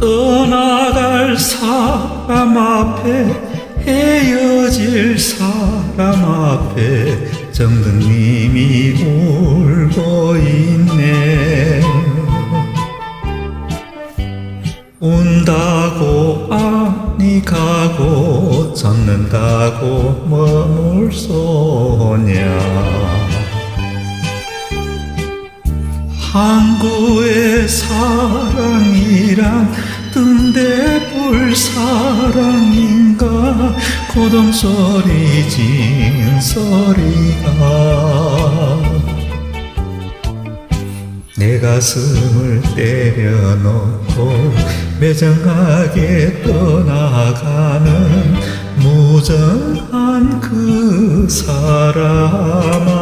떠나갈 사람 앞에 헤어질 사람 앞에 정든님이 울고 있네. 운다고 아니 가고 잡는다고 머물 소냐. 항구의 사랑이란 뜬대불 사랑인가 고동소리 진소리가 내 가슴을 때려놓고 매정하게 떠나가는 무정한 그 사람아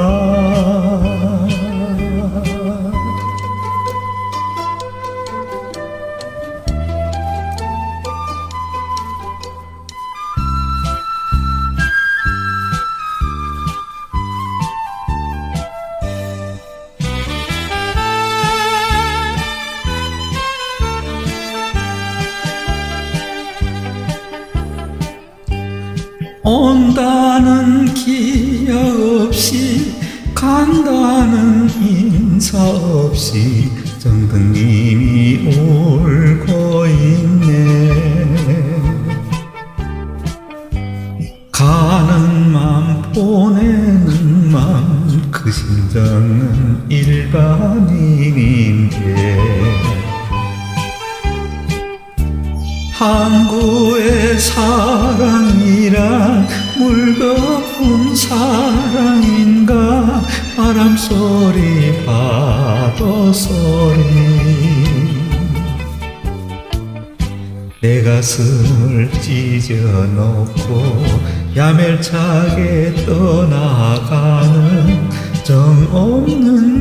온다는 기약 없이 간다는 인사 없이 정든님이 울고 있네. 가는 맘 보내는 맘 그 심정은 일반인인데. 항구의 사랑이란 물거품 사랑인가? 바람소리 파도소리. 내 가슴을 찢어놓고 야멸차게 떠나가는 정없는